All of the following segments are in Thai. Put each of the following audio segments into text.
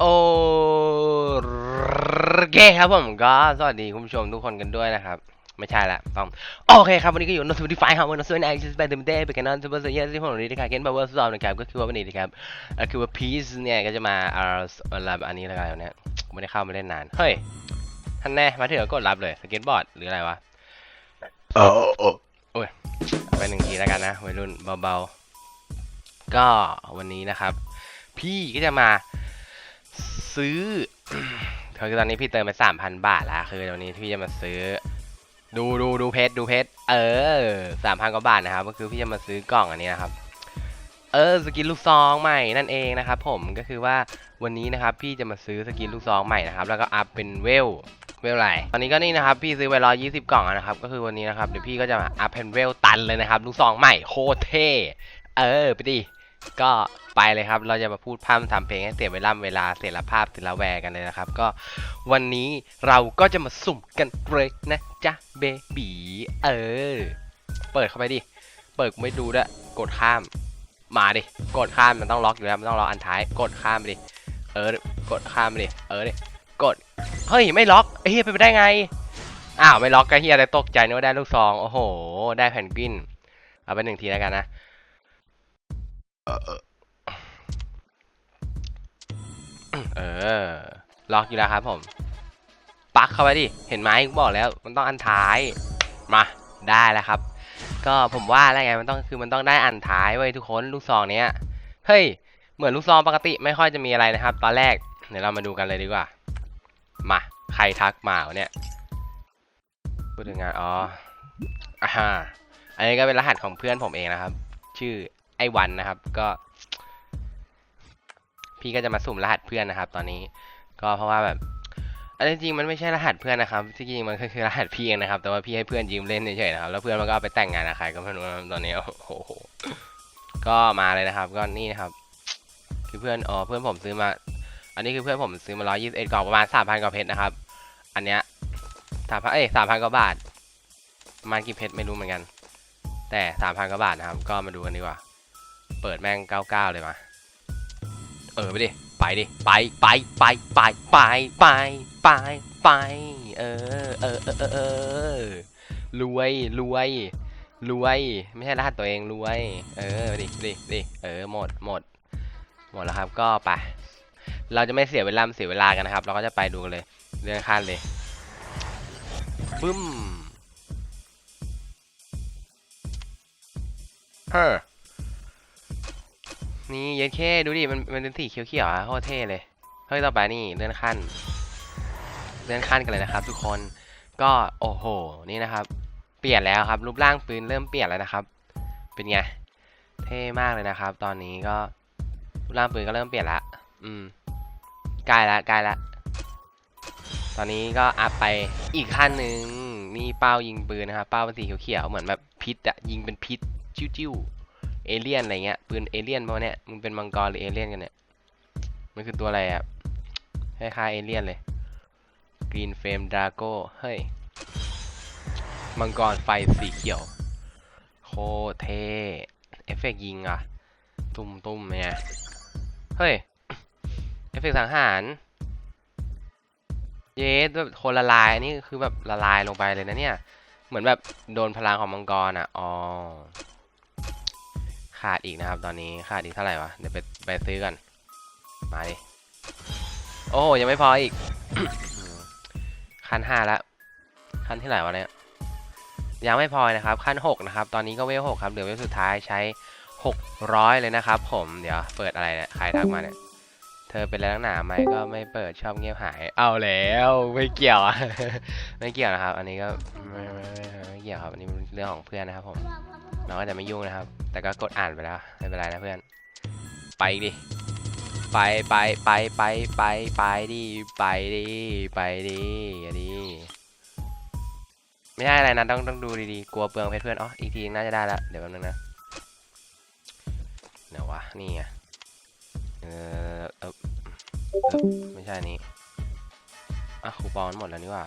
โอเคครับผมก็สวัสดีคุณผู้ชมทุกคนกันด้วยนะครับ ไม่ใช่ละต้องโอเคครับวันนี้ก็อยู่ในสวัสดีไฟครับวันนี้ส่วนไอซ์สเปนเดมเดย์เป็นการนอนซูเปอร์เซียที่ผมเรียนที่คาเกนบาวเวอร์ซอมนะครับก็คือว่าวันนี้นะครับก็คือว่าพีซเนี่ยก็จะมาเอาอะไรอันนี้อะไรเนี่ยไม่ได้เข้ามาเล่นนานเฮ้ยท่านแน่มาถึงก็กดรับเลยสเก็ตบอร์ดหรืออะไรวะเออเออเอาไปหนึ่งทีแล้วกันนะวัยรุ่นเบาๆก็วันนี้นะครับ พี่ก็จะมา ซื้อคือตอนนี้พี่เติมไปสามพันบาทแล้วคือวันนี้พี่จะมาซื้อ ดูดูดูเพชรดูเพชรเออสามพันกว่าบาทนะครับ ก็คือพี่จะมาซื้อกล่องอันนี้นะครับ เออสกินลูกซองใหม่นั่นเองนะครับผมก็คือว่าวันนี้นะครับ พี่จะมาซื้อสกินลูกซองใหม่นะครับ แล้วก็อัพเป็นเวลเวลไรตอนนี้ก็นี่นะครับ พี่ซื้อไปร้อยยี่สิบกล่องนะครับ ก็คือวันนี้นะครับเดี๋ยวพี่ก็จะมาอัพเป็นเวลตันเลยนะครับ ลูกซองใหม่โคตรเท่เออไปดิ ก็ไปเลยครับ เราจะมาพูดพร่ำทำเพลงให้เสียเวลาเวลาเสียละภาพเสียละแวกันเลยนะครับ ก็วันนี้เราก็จะมาสุ่มกันเลยนะจ๊ะเบบีเออ เปิดเข้าไปดิ เปิดไม่ดูด้วยกดข้าม มาดิ กดข้ามมันต้องล็อกอยู่แล้วมันต้องล็อกอันท้าย กดข้ามดิ เออ กดข้ามดิ เออดิ กด เฮ้ยไม่ล็อกเฮ้ยเป็นไปได้ไง อ้าวไม่ล็อกก็เฮียอะไรตกใจนึกว่าได้ลูกซอง โอ้โห ได้แผ่นกวิน เอาไปหนึ่งทีแล้วกันนะ เออ ล็อกอยู่แล้วครับผม ปักเข้าไปดิ เห็นไหมกูบอกแล้ว มันต้องอันท้าย มา ได้แล้วครับ ก็ผมว่าแล้วไง มันต้อง คือมันต้องได้อันท้ายไว้ทุกคน ลูกซองเนี้ย เฮ้ย เหมือนลูกซองปกติไม่ค่อยจะมีอะไรนะครับ ตอนแรก เดี๋ยวเรามาดูกันเลยดีกว่า มา ใครทักมาเนี่ยพูดถึงงาน อ๋ออ่าอันนี้ก็เป็นรหัสของเพื่อนผมเองนะครับ ชื่อ ไอ้วันนะครับ ก็ พี่ก็จะมาสุ่มรหัสเพื่อนนะครับ ตอนนี้ ก็เพราะว่าแบบอันจริงๆมันไม่ใช่รหัสเพื่อนนะครับที่จริงมันคือรหัสพี่เองนะครับ แต่ว่าพี่ให้เพื่อนยืมเล่นเฉยๆนะครับ แล้วเพื่อนมันก็เอาไปแต่งงานกับใครก็ไม่รู้นะครับตอนนี้โอ้โหก็มาเลยนะครับ ก็นี่นะครับ คือเพื่อนอ๋อเพื่อนผมซื้อมา อันนี้คือเพื่อนผมซื้อมาร้อยยี่สิบเอ็ดกล่องประมาณสามพันกว่าเพชรนะครับ อันเนี้ยสามพันเอ้ยสามพันกว่าบาทประมาณกี่เพชรไม่รู้เหมือนกัน แต่สามพันกว่าบาทนะครับ ก็มาดูกันดีกว่า เปิดแม่งเก้าเก้าเลยมา เออไปดิ ไปดิ ไปไปไปไปไปไปไปไปเออเออเออเออรวยรวยรวยไม่ใช่รหัสตัวเองรวย เออไปดิไปดิไปดิเออหมดหมด หมดแล้วครับก็ไป เราจะไม่เสียเวลาเสียเวลากันนะครับ เราก็จะไปดูกันเลย เรื่องขั้นเลยบึ้มเฮ้อ นี่เย็นแค่ดูดิมันมันเป็นสีเขียวๆอะโคตรเท่เลย เฮ้ยต่อไปนี่เลื่อนขั้น เลื่อนขั้นกันเลยนะครับ ทุกคนก็โอ้โหนี่นะครับ เปลี่ยนแล้วครับ รูปร่างปืนเริ่มเปลี่ยนแล้วนะครับ เป็นไงเท่มากเลยนะครับ ตอนนี้ก็รูปร่างปืนก็เริ่มเปลี่ยนละอืมใกล้ละใกล้ละตอนนี้ก็อัพไปอีกขั้นหนึ่งนี่เป้ายิงปืนนะครับ เป้าเป็นสีเขียวๆเหมือนแบบพิษอะยิงเป็นพิษจิ้วๆ เอเลี่ยนอะไรเงี้ยปืนเอเลี่ยนพวกเนี้ยมึงเป็นมังกรหรือเอเลี่ยนกันเนี่ยมันคือตัวอะไรอะคล้ายๆเอเลี่ยนเลยกรีนเฟมดราโก้เฮ้ยมังกรไฟสีเขียว โคเทเอฟเฟกต์ยิงอะตุ้มๆเนี่ยเฮ้ย เอฟเฟกต์สังหาร เยสแบบคนละลายนนี้คือแบบละลายลงไปเลยนะเนี่ย เหมือนแบบโดนพลังของมังกรอะ อ๋อ ขาดอีกนะครับ ตอนนี้ขาดอีกเท่าไหร่วะ เดี๋ยวไปไปซื้อกัน มาดิ โอ้ยังไม่พออีก ขั้นห้าแล้วขั้นที่ไหนวะเนี่ย ยังไม่พอนะครับ ขั้นหกนะครับ ตอนนี้ก็เวลหกครับ เหลือเวลสุดท้ายใช้หกร้อยเลยนะครับ ผม เดี๋ยวเปิดอะไรเนี่ยใครทักมาเนี่ย เธอเป็นอะไรนักหนาไหมก็ไม่เปิดชอบเงียบหาย เอาแล้วไม่เกี่ยวอะไม่เกี่ยวนะครับ อันนี้ก็ไม่ไม่ไม่ไม่เกี่ยวครับ อันนี้เป็นเรื่องของเพื่อนนะครับผม เราก็จะไม่ยุ่งนะครับ แต่ก็กดอ่านไปแล้วไม่เป็นไรนะเพื่อน ไปดิไปไปไปไปไปไปดิไปดิไปดิอย่าดิไม่ได้อะไรนะต้องต้องดูดีๆกลัวเปลืองเพชรเพื่อนอ๋ออีกทีน่าจะได้ละเดี๋ยวแป๊บนึงนะเดี๋ยววะนี่ไงเออเออเออไม่ใช่นี้อะคูปองหมดแล้วนี่ว่า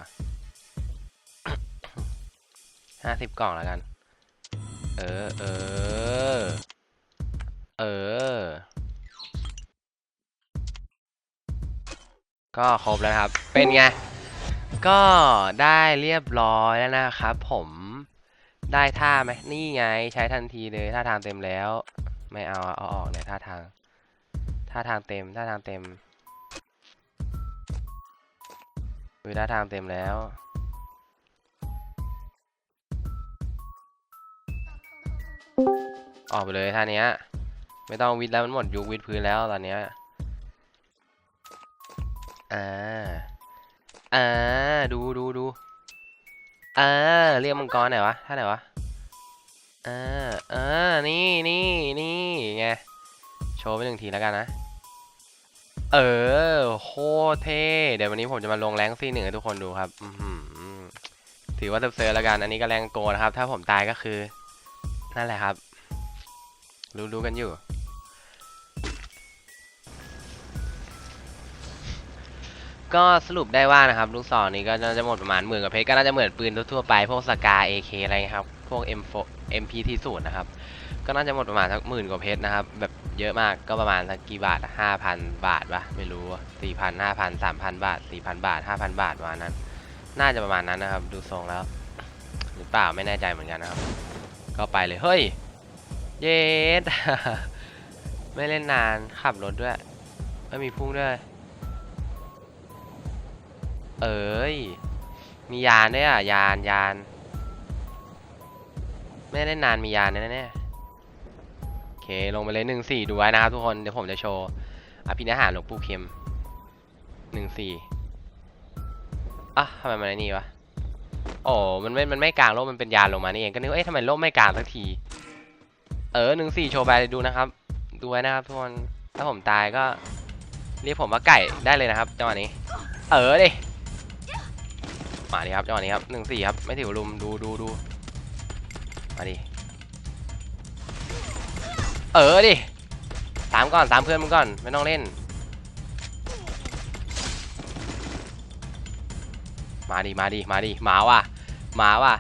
ห้าสิบกล่องแล้วกัน เออ เออ เออ ก็ครบแล้วครับ เป็นไง ก็ได้เรียบร้อยแล้วนะครับผมได้ท่าไหมนี่ไงใช้ทันทีเลยท่าทางเต็มแล้ว ไม่เอาเอาออกเนี่ยท่าทาง ท่าทางเต็ม ท่าทางเต็มคือท่าทางเต็มแล้ว ออกไปเลยท่าเนี้ยไม่ต้องวิดแล้วมันหมดยุควิดพื้นแล้วตอนเนี้ยอ่าอ่าดูดูดูอ่าเรียกมังกรไหนวะท่าไหนวะอ่าอ่านี่นี่นี่ไงโชว์ไปหนึ่งทีแล้วกันนะเออโคเท่เดี๋ยววันนี้ผมจะมาลงแรงซีหนึ่งให้ทุกคนดูครับอือหือถือว่าเซิร์ฟแล้วกันอันนี้ก็แรงโกนะครับถ้าผมตายก็คือ นั่นแหละครับ รู้รู้กันอยู่ ก็สรุปได้ว่านะครับ ลูกศรนี้ก็น่าจะหมดประมาณหมื่นกว่าเพชรก็น่าจะเหมือนปืนทั่วๆไป พวกสกา AK อะไรครับ พวก M4 MPT 0นะครับ ก็น่าจะหมดประมาณสักหมื่นกว่าเพชรนะครับ แบบเยอะมากก็ประมาณสักกี่บาทห้าพันบาทวะไม่รู้สี่พันห้าพันสามพันบาทสี่พันบาทห้าพันบาทประมาณนั้น น่าจะประมาณนั้นนะครับ ดูทรงแล้ว หรือเปล่าไม่แน่ใจเหมือนกันนะครับ ก็ไปเลย เฮ้ย เย็ดไม่เล่นนานขับรถด้วยไม่มีพุ่งด้วย เอ้ย มียานด้วยอะ ยานยาน ไม่ได้เล่นนานมียานแน่แน่ๆโอเค ลงไปเลยหนึ่งสี่ดูไว้นะครับทุกคน เดี๋ยวผมจะโชว์อภินิหารหลวงปู่เข็มหนึ่งสี่อะทำไมมันนี่วะ โอ้มันไม่มันไม่กลางร่มมันเป็นยานลงมานี่เองก็นึกว่าเอ๊ะทำไมร่มไม่กลางสักที เออหนึ่งสี่โชว์ไปดูนะครับ ดูไว้นะครับทุกคนถ้าผมตายก็เรียกผมว่าไก่ได้เลยนะครับจังหวะนี้ เออดิมาดิครับจังหวะนี้ครับหนึ่งสี่ครับไม่ถือลุมดูดูดูมาดิเออดิตามก่อนตามเพื่อนมึงก่อนไม่ต้องเล่น มาดิมาดิมาดิมาว่ะมาว่ะ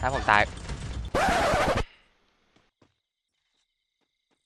ถ้าผมตาย